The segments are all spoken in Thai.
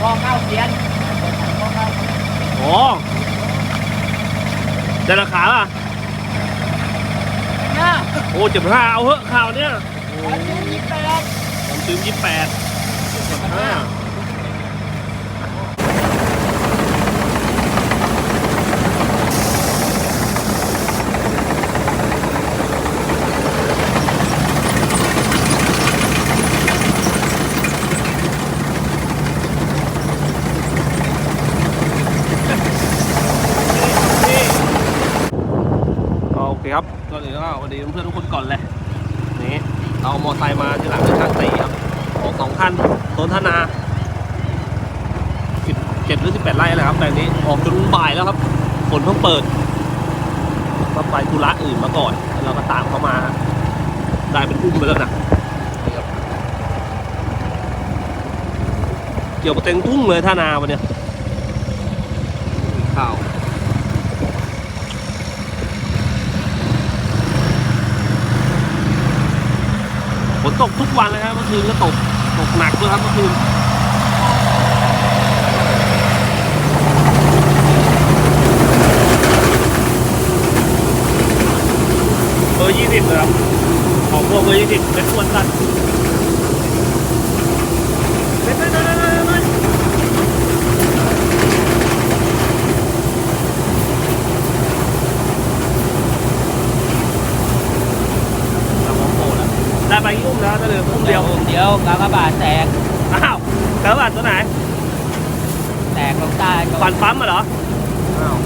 พ่อเข้าเกียนพ่อเข้าโอ้ได้ราคาล่ะเนี่ยโอ้เจ็ดห้าเอาเหอะข่าวเนี้ยโอ้อายุยี่สิบแปดผมซื้อยี่สิบแปดเจ็ดห้าก็โอเคครับก็เลยก็สวัสดีเพื่อนๆทุกคนก่อนเลยนี่ ไซค์มาที่หลังเป็นช่างตีครับออกสองคันต้นธนาสิบเจ็ดหรือสิบแปดไร่อะไรครับแต่นี้ออกจนบ่ายแล้วครับฝนเพิ่งเปิดก็ไปธุระอื่นมาก่อนแล้วเราก็ตามเขามาได้เป็นอุ้มไปแล้วนะเกี่ยวกับเต็งทุ่งเลยท่านาวันเนี้ยข้าว ฝนตก ทุกวันเลยครับเมื่อคืนก็ตกตกหนักด้วยครับเมื่อคืนเบอร์ยี่สิบเลยครับของพวกเบอร์ยี่สิบเป็นควรตัดเฮ้ยเฮ้ยเฮ้ยเฮ้ยเฮ้ยเฮ้ยเรามองโตแล้วได้ไปกี่อุ้ม แล้วจะเหลืออุ้มเดียวเดียวกากบาทแตก อ้าวแล้วบัตรตัวไหน แตกลงใต้ก็ฟันปั๊มมาเหรออ้าว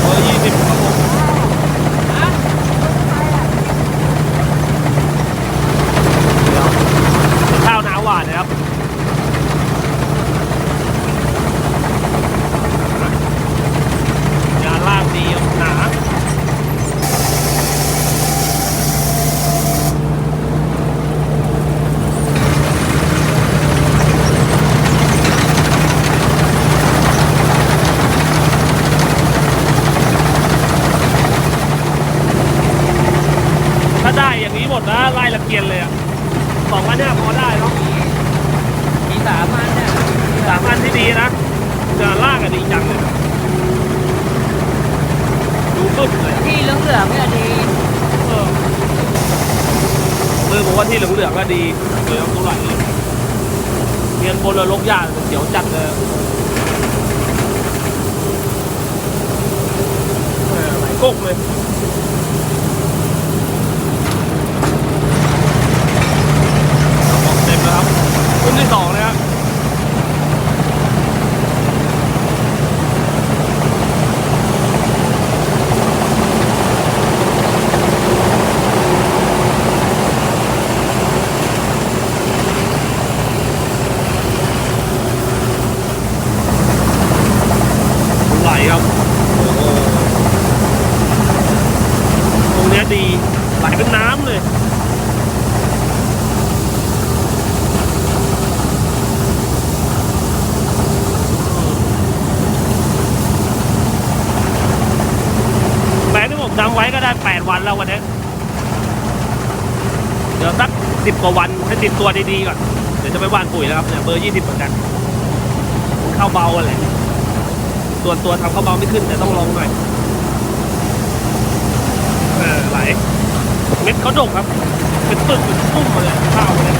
เบอร์ยี่สิบครับผมเดี๋ยวข้าวหนาวหวานนะครับ ยางล่างดีหนา ถ้าได้อย่างนี้หมดนะไล่ละเกียนเลยอะสองอันเนี้ยพอได้เนาะ มีสามอันเนี่ย สามอันที่ดีนะงานล่างอะดีจังเลยดูฟึบเลยอะ ที่เหลืองเหลืองๆเนี่ยดี เออมือบอก ว่าที่เหลืองๆก็ดีเลยเองตัวไหลเลยเรียนบนเลยลกยากเสียวจัดเลยไหลกกเลยเอาเต็มแล้วครับรุ่นที่สองนะครับ ไหลครับ โอ้โห ตรงเนี้ยดี ไหลเป็นน้ำเลย แปลงที่ผมทำไว้ ก็ได้ 8 วันแล้ววันนี้ เดี๋ยวสักสิบกว่าวันให้ติดตัวดีๆก่อน เดี๋ยวจะไปว่านปุ๋ยแล้วครับเนี่ยเบอร์20เหมือนกันเข้าเบาอะไรส่วนตัวทำข้าวเบาไม่ขึ้น แต่ต้องลองหน่อย เออไหลเม็ดเขาดกครับ เป็นปึกเป็นปุ้มมาเลยข้าวเลย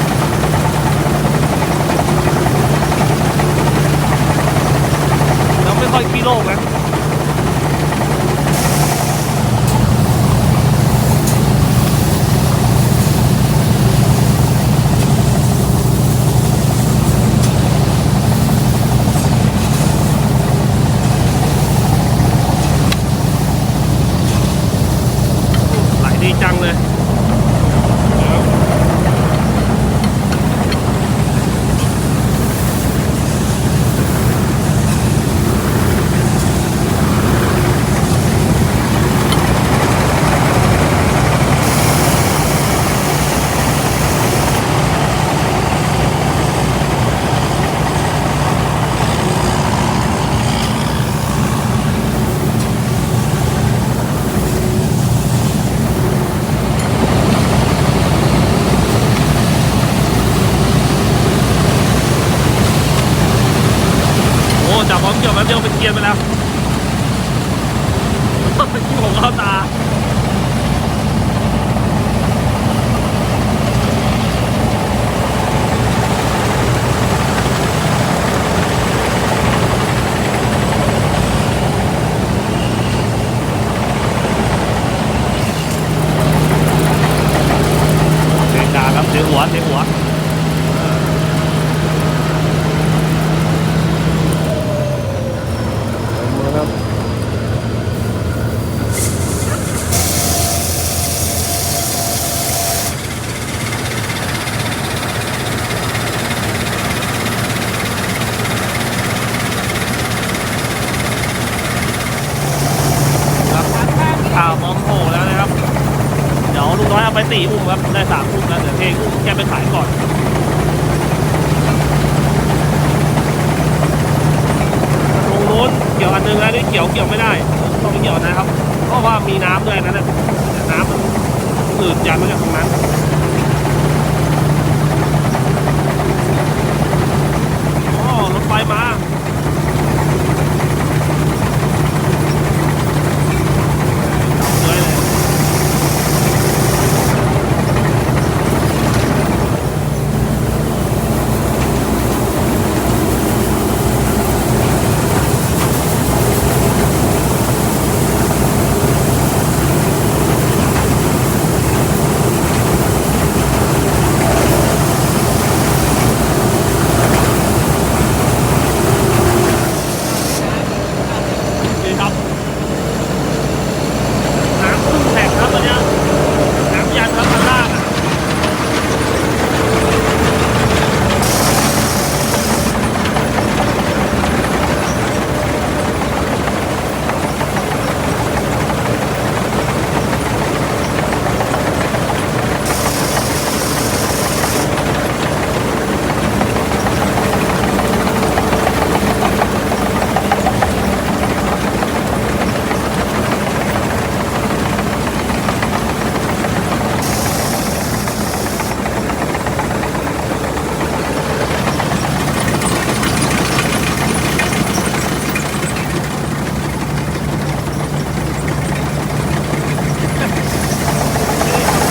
แล้วเดียวเป็นเกียร์ไปแล้วที่ผมเข้าตาเสียหัวเสียหัว ข่าวมอมโผล่แล้วนะครับ เดี๋ยวลุงน้อยเอาไปตีอุ้มครับได้สามอุ้มแล้วเดี๋ยวเทอุ้มแกไปขายก่อนตรงนู้นเกี่ยวอันนึงแล้วนี่เกี่ยวเกี่ยวไม่ได้ต้องเกี่ยวนะครับ เพราะว่ามีน้ำด้วยนั่นแหละน้ำมันอืดยันมาจากตรงนั้นอ๋อรถไฟมา เลยเลย นี่ครับ น้ำขึ้นแตกครับตอนเนี้ยน้ำยันครับข้างล่างอะ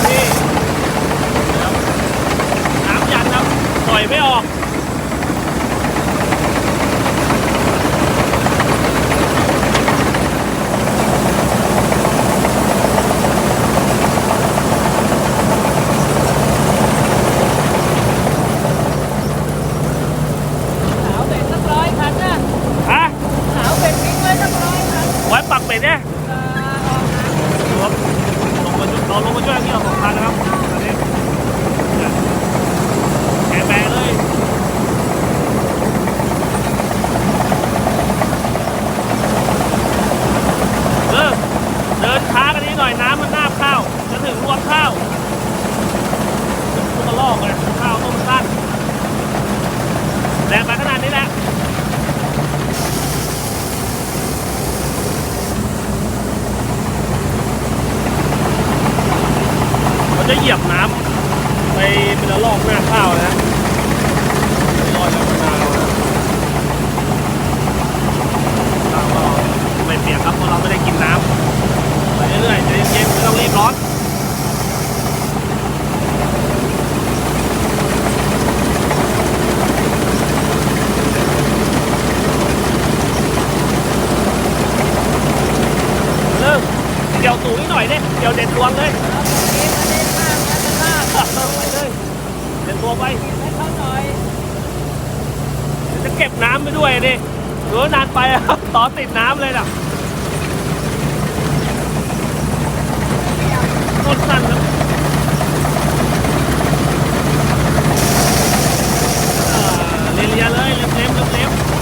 นี่ครับน้ำยันครับปล่ อยไม่ออกสาวเป็ดสักร้อยคันนะฮะสาวเป็ดทิ้งไว้สักร้อยคันไว้ปักเป็ดเนี่ยเอ่อออกนะดูครับลงมาช่วยเราลงมาช่วยที่เราสองคันนะครับอันนี้เนี่ยแกะแบกเลย เออเดินช้ากันนิดหน่อยน้ำมันนาบข้าวจะถึงรวงข้าวมันก็ลอกเลยข้าวต้มสั้นแรงไปขนาดนี้แหละมัน จะเหยียบน้ำไปเป็นละลอกหน้าข้าวนะลอยจากมะนาวนะข้าวก็ไม่เปียกครับเพราะเราไม่ได้กินน้ำไปเรื่อยๆใจเย็นๆไม่ต้องรีบร้อนเริ่มเกี่ยวสูงนิดหน่อยเนี่ยเกี่ยวเด็ดดวงเลย ไปเลยเด็ดตัวไปให้เขาหน่อยเดี๋ยวจะเก็บน้ำไปด้วยดิหรือนานไปอะต่อติดน้ำเลยน่ะต้นสั้นครับอ่าเลียเลยเล็มๆเล็มๆ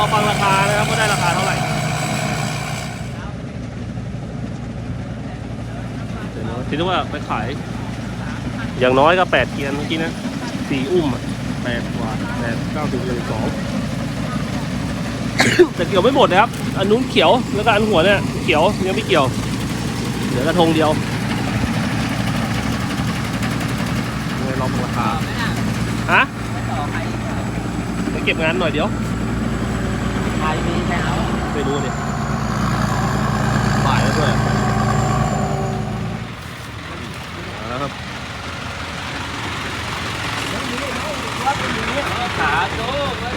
อฟังราคานะครับว่าได้ราคาเท่าไหร่คิดว่าไปขาย อย่างน้อยก็แปดเกียนเมื่อกี้นะสี่อุ้มแปดกว่าแปดเก้าสิบหนึ่งสองแต่เกี่ยวไม่หมดนะครับ อันนู้นเขียวแล้วก็อันหัวเนี่ยเขียวยังไม่เกี่ยว เหลือกระทงเดียวเลยลองราคาฮะไปเก็บงานหน่อยเดี๋ยว ใครมีแถวไปดูดิบ่ายแล้วด้วยเอาละครับขาโจ้เลย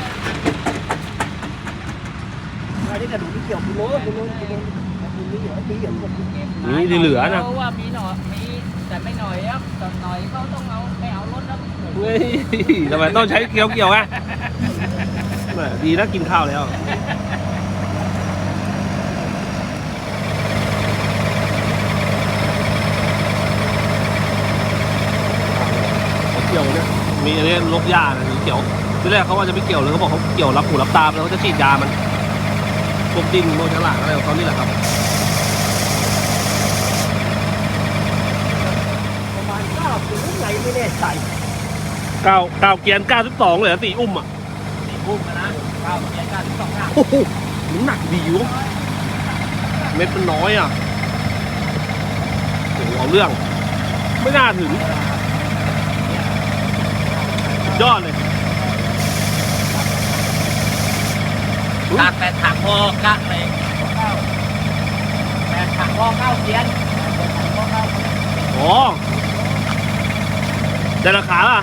อันนี้กระดูกที่เกี่ยวคุณโน้ตคุณโน้ตคุณโน้ตคุณนี่เหรอที่เหลือหมดนี่ที่เหลือนะเพราะว่ามีหน่อยมีแต่ไม่หน่อยครับตอนหน่อยเขาต้องเอาไม่เอารถแล้วเฮ้ยทำไมต้องใช้เกี่ยวเกี่ยวๆอะแหม่ดีนะกินข้าวแล้ว เกี่ยวเนี่ย มีอันนี้ลกหญ้านะสีเขียวที่แรกเขาว่าจะไม่เกี่ยวเลยเขาบอกเขาเกี่ยวรับหูรับตาแล้วเขาจะฉีดยามันพวกดินพวกฉลากอะไรของเขานี่แหละครับประมาณเก้าถึงไงไม่แน่ใจเก้าเก้าเกียร์เก้าสิบสองเลยเหรอสี่อุ้มอะสี่พุ่มนะเก้าเกียร์เก้าสิบสองหน้าโอ้โหน้ำหนักดีวะเม็ดมันน้อยอะโอ้โหเอาเรื่อง ไม่น่าถึงสุด ยอดเลยตัดแปดถังพอกักเลยเก้าแปดถังพอเก้าเกียร์แปดถังพอเก้าเกียร์อ๋อได้ราคาล่ะ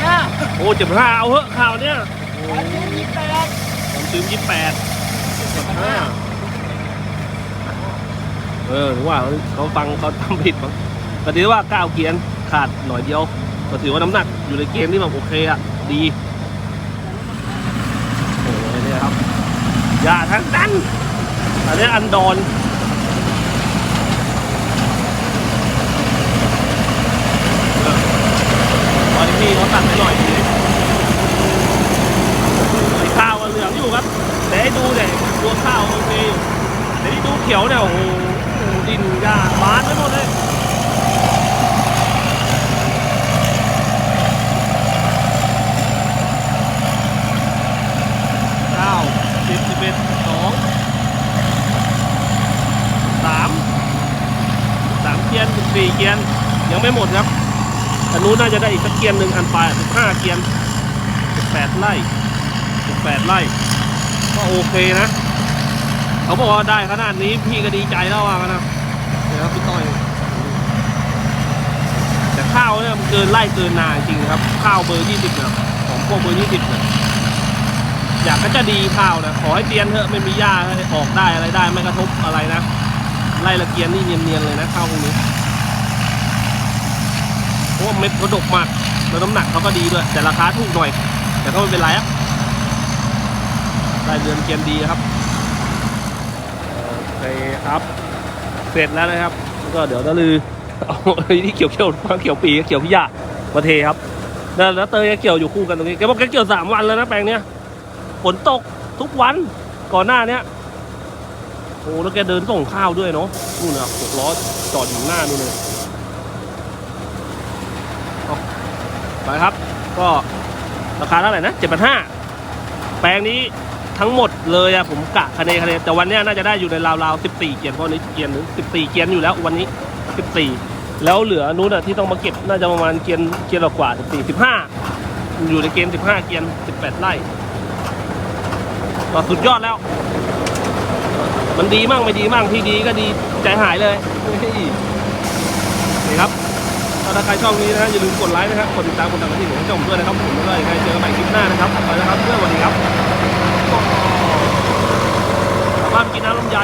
เนี่ยโอ้เจ็บห้าเอาเหอะข่าวเนี้ยอันนี้ยี่สิบแปดผมซื้อยี่แปดเจ็บห้าเออถือว่าเขาฟังเขาทำผิดมั้งก็ถือว่าเก้าเกียร์ขาดหน่อยเดียว ก็ถือว่าน้ำหนักอยู่ในเกณฑ์ที่แบบโอเคอะ ดีโอ้ยเนี่ยครับ อย่าทั้งนั้นอันนี้อันดอนออตอนนี้พี่เขาตัดไปหน่อยทีข้าวเหลืองอยู่ครับแต่ให้ดูเนี่ยตัวข้าวโอเคอยู่แต่ที่ดูเขียวเนี่ยโอ้โหดินหญ้าบานไปหมดเลย เก้าสิบสิบเอ็ดสองสามสามเกียน สี่เกียนยังไม่หมดครับอันนู้นน่าจะได้อีกสักเกียนหนึ่งอันปลายสิบห้าเกียนสิบแปดไร่สิบแปดไร่ก็โอเคนะ เขาบอกว่าได้ขนาดนี้พี่ก็ดีใจแล้วว่ากันนะเดี๋ยวครับพี่ต้อยแต่ข้าวเนี่ยมันเกินไร่เกินนาจริงครับ ข้าวเบอร์ยี่สิบนะของพวกเบอร์ยี่สิบนะอยากก็จะดีข้าวนะขอให้เตียนเถอะไม่มีหญ้าให้ออกได้อะไรได้ไม่กระทบอะไรนะไล่ละเกียนนี่เนียนๆเลยนะข้าวพวกนี้ ราะว่าเม็ดเขาดกมากแล้วน้ำหนักเขาก็ดีด้วย แต่ราคาถูกหน่อย แต่ก็ไม่เป็นไรอะได้เดือนเกียนดีครับโอเคครับ เสร็จแล้วนะครับ ก็เดี๋ยวจะลือเอาที่เกี่ยวเกี่ยวเกี่ยวปีเกี่ยวพิยามาเทครับแล้วแล้วเตยก็เกี่ยวอยู่คู่กันตรงนี้แกบอกแกเกี่ยวสามวันแล้วนะแปลงเนี้ยฝนตกทุกวันก่อนหน้าเนี้ยโอ้แล้วแกเดินส่งข้าวด้วยเนาะนู่นนะหกล้อจอดอยู่หน้านู่นเลยเอา ไปครับ ก็ราคาเท่าไหร่นะเจ็ดพันห้าแปลงนี้ทั้งหมดเลยอะผมกะคะแนนคะแนนแต่วันนี้น่าจะได้อยู่ในราวๆสิบสี่เกียนเพราะนี้เกียนหรือสิบสี่เกียนอยู่แล้ววันนี้สิบสี่แล้วเหลือนู้นอะที่ต้องมาเก็บน่าจะประมาณเกียนเกียนละกว่าสิบสี่สิบห้าอยู่ในเกณฑ์สิบห้าเกียนสิบแปดไร่ก็สุดยอดแล้ว มันดีมั่งไม่ดีมั่งที่ดีก็ดีใจหายเลย ถ้าใครชอบนี้นะอย่าลืมกดไลค์นะครับกดติดตามกดติดตามที่ผมช่องผมด้วยนะครับผมแล้วก็ยังไงเจอกันใหม่คลิปหน้านะครับไปแล้วครับเพื่อนสวัสดีครับกลับบ้านกินน้ำลำไย